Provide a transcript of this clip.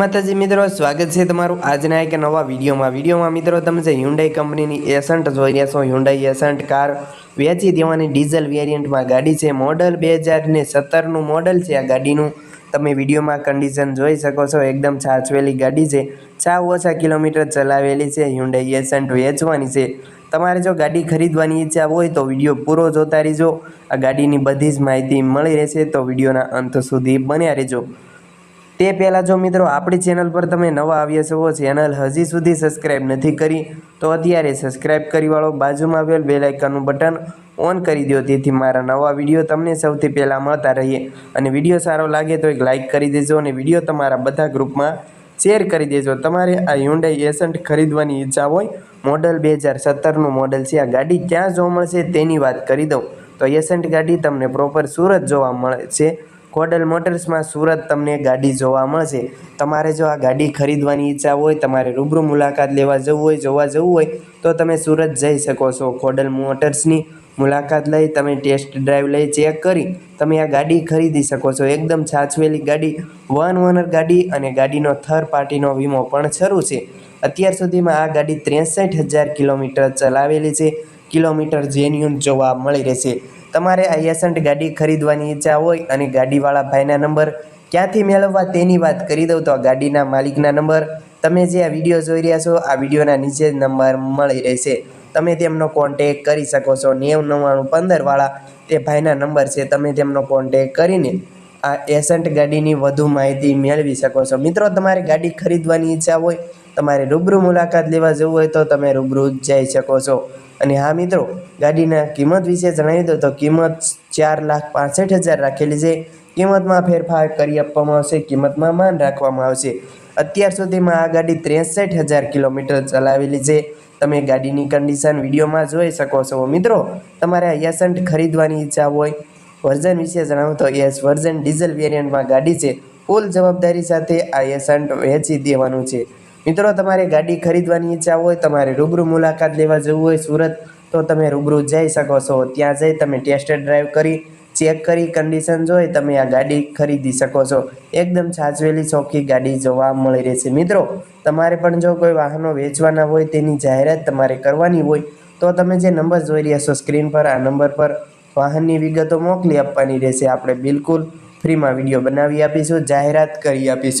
માતાજી મિત્રો, સ્વાગત છે તમારું આજના એક નવા વિડીયોમાં. વિડીયોમાં મિત્રો, તમે જે હ્યુન્ડાઈ કંપનીની એસન્ટ જોઈ રહ્યા છો હ્યુન્ડાઈ એસન્ટ કાર વેચી દેવાની ડીઝલ વેરિયન્ટમાં ગાડી છે. મોડલ બે હજારને સત્તરનું મોડલ છે આ ગાડીનું. તમે વિડીયોમાં કન્ડિશન જોઈ શકો છો, એકદમ છાછવેલી ગાડી છે. ચા ઓછા કિલોમીટર ચલાવેલી છે હ્યુન્ડાઈ એસન્ટ વેચવાની છે. તમારે જો ગાડી ખરીદવાની ઈચ્છા હોય તો વીડિયો પૂરો જોતા રહેજો. આ ગાડીની બધી જ માહિતી મળી રહેશે તો વિડીયોના અંત સુધી બન્યા રહેજો. તે પહેલાં જો મિત્રો, આપણી ચેનલ પર તમે નવા આવ્યા છો ચેનલ હજી સુધી સબસ્ક્રાઈબ નથી કરી, તો અત્યારે સબસ્ક્રાઈબ કરી વાળો, બાજુમાં આવેલ આઇકનનું બટન ઓન કરી દો, તેથી મારા નવા વીડિયો તમને સૌથી પહેલાં મળતા રહીએ. અને વીડિયો સારો લાગે તો એક લાઇક કરી દેજો અને વીડિયો તમારા બધા ગ્રુપમાં શેર કરી દેજો. તમારે આ હ્યુન્ડાઈ એસન્ટ ખરીદવાની ઈચ્છા હોય મોડલ બે હજાર સત્તરનું મોડલ છે, આ ગાડી ક્યાં જોવા મળશે તેની વાત કરી દઉં. તો એસન્ટ ગાડી તમને પ્રોપર સુરત જોવા મળે છે. કોડલ મોટર્સમાં સુરત તમને ગાડી જોવા મળશે. તમારે જો આ ગાડી ખરીદવાની ઈચ્છા હોય, તમારે રૂબરૂ મુલાકાત લેવા જવું હોય, જોવા જવું હોય, તો તમે સુરત જઈ શકો છો. કોડલ મોટર્સની મુલાકાત લઈ, તમે ટેસ્ટ ડ્રાઈવ લઈ, ચેક કરી, તમે આ ગાડી ખરીદી શકો છો. એકદમ છાછવેલી ગાડી, વન ઓનર ગાડી અને ગાડીનો થર્ડ પાર્ટીનો વીમો પણ શરૂ છે. અત્યાર સુધીમાં આ ગાડી ત્રેસઠ હજાર કિલોમીટર ચલાવેલી છે. કિલોમીટર જેન્યુન જોવા મળી રહેશે. તમારે આ એસન્ટ ગાડી ખરીદવાની ઈચ્છા હોય અને ગાડીવાળા ભાઈના નંબર ક્યાંથી મેળવવા તેની વાત કરી દઉં તો આ ગાડીના માલિકના નંબર તમે જે આ વીડિયો જોઈ રહ્યા છો, આ વિડીયોના નીચે નંબર મળી રહેશે. તમે તેમનો કોન્ટેક કરી શકો છો. નેવું નવ્વાણું પંદરવાળા તે ભાઈના નંબર છે, તમે તેમનો કોન્ટેક કરીને આ એસન્ટ ગાડીની વધુ માહિતી મેળવી શકો છો. મિત્રો, તમારે ગાડી ખરીદવાની ઈચ્છા હોય, તમારે રૂબરૂ મુલાકાત લેવા જવું હોય તો તમે રૂબરૂ જઈ શકો છો. અને હા મિત્રો, ગાડીના કિંમત વિશે જણાવી દો તો કિંમત ચાર લાખ પાસઠ હજાર રાખેલી છે. કિંમતમાં ફેરફાર કરી આપવામાં આવશે, કિંમતમાં માન રાખવામાં આવશે. અત્યાર સુધીમાં આ ગાડી ત્રેસઠ હજાર કિલોમીટર ચલાવેલી છે. તમે ગાડીની કન્ડિશન વિડીયોમાં જોઈ શકો છો. મિત્રો, તમારે આ એસન્ટ ખરીદવાની ઈચ્છા હોય, વર્ઝન વિશે જણાવું તો એસ વર્ઝન ડીઝલ વેરિયન્ટમાં ગાડી છે. ફૂલ જવાબદારી સાથે આ યસન્ટ વેચી દેવાનું છે. મિત્રો, તમારે ગાડી ખરીદવાની ઈચ્છા હોય, તમારે રૂબરૂ મુલાકાત લેવા જવું હોય, સુરત, તો તમે રૂબરૂ જઈ શકો છો. ત્યાં જઈ તમે ટેસ્ટ ડ્રાઈવ કરી ચેક કરી કન્ડિશન જોઈ તમે આ ગાડી ખરીદી શકો છો. એકદમ સાચવેલી, ચોખ્ખી ગાડી જોવા મળી રહેશે. મિત્રો, તમારે પણ જો કોઈ વાહનો વેચવાના હોય, તેની જાહેરાત તમારે કરવાની હોય, તો તમે જે નંબર જોઈ રહ્યા છો સ્ક્રીન પર, આ નંબર પર વાહનની વિગતો મોકલી આપવાની રહેશે. આપણે બિલકુલ ફ્રીમાં વીડિયો બનાવી આપીશું, જાહેરાત કરી આપીશું.